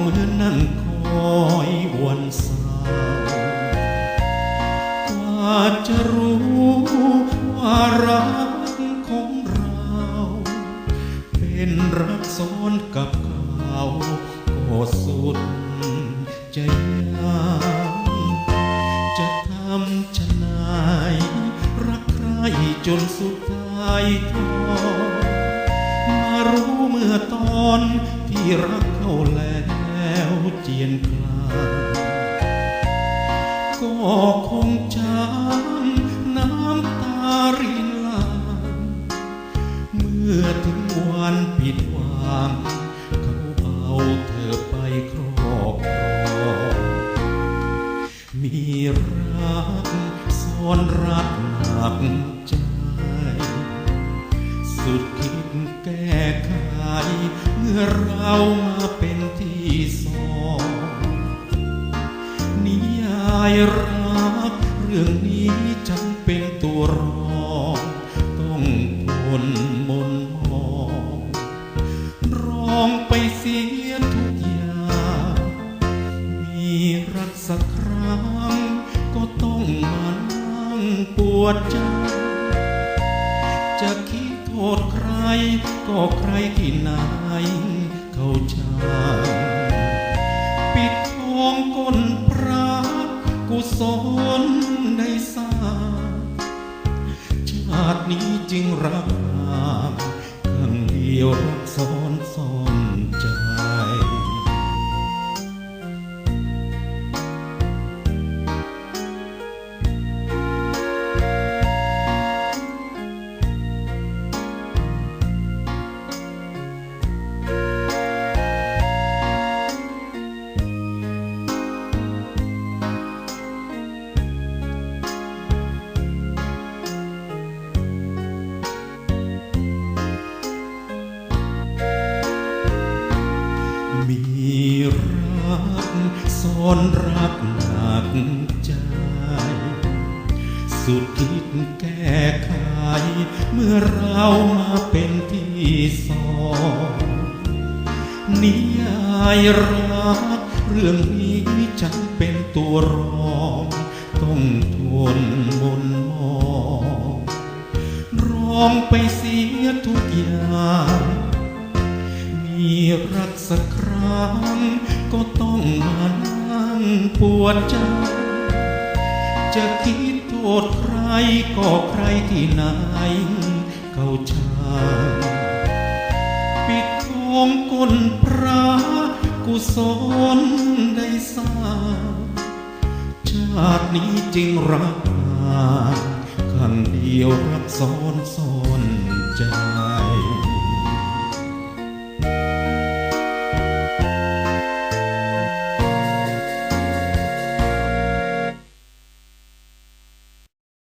เหมือนนั่งคอยวันเสาร์กว่าจะรู้ว่ารักของเรา เป็นรักซ้อนกับเขาก็สุดจะยากจะทำชนายรักใครจนสุดท้ายทอมารู้เมื่อตอนที่รักเขาแล้ว เจียนคลาก็คงจำน้ำตารินลางเมื่อถึงวันผิดหวังเขาเอาเธอไปครอบครองมีรักซ่อนรักหนักใจ สุดคิดแก้ไขเมื่อเรามาเป็น รักเรื่องนี้ฉันเป็นตัวรอง ต้องทนมนมองร้องไปเสียทุกอย่างมีรักสักครั้ง ก็ต้องมานั่งปวดใจ จะคิดโทษใคร ก็ใครที่ไหนเข้าใจปิดทองก้น กุศลได้สาชาตินี้จึงรักงางข้งเดียวรักซ้อนซ้อนใจ อนรักหนักใจ สุดคิดแก้ไขเมื่อเรามาเป็นที่สองนิยายรักเรื่องนี้ฉันเป็นตัวรอง ต้องทนมนมองร้องไปเสียทุกอย่างมีรักสักครั้งก็ต้องมา นั่งปวดใจ จะคิดโทษใครก็ใครที่ไหนเข้าใจปิดทองก้นพระกุศลได้สร้างชาตินี้จริงรักนางข้างเดียวรักซ้อนซ้อนใจ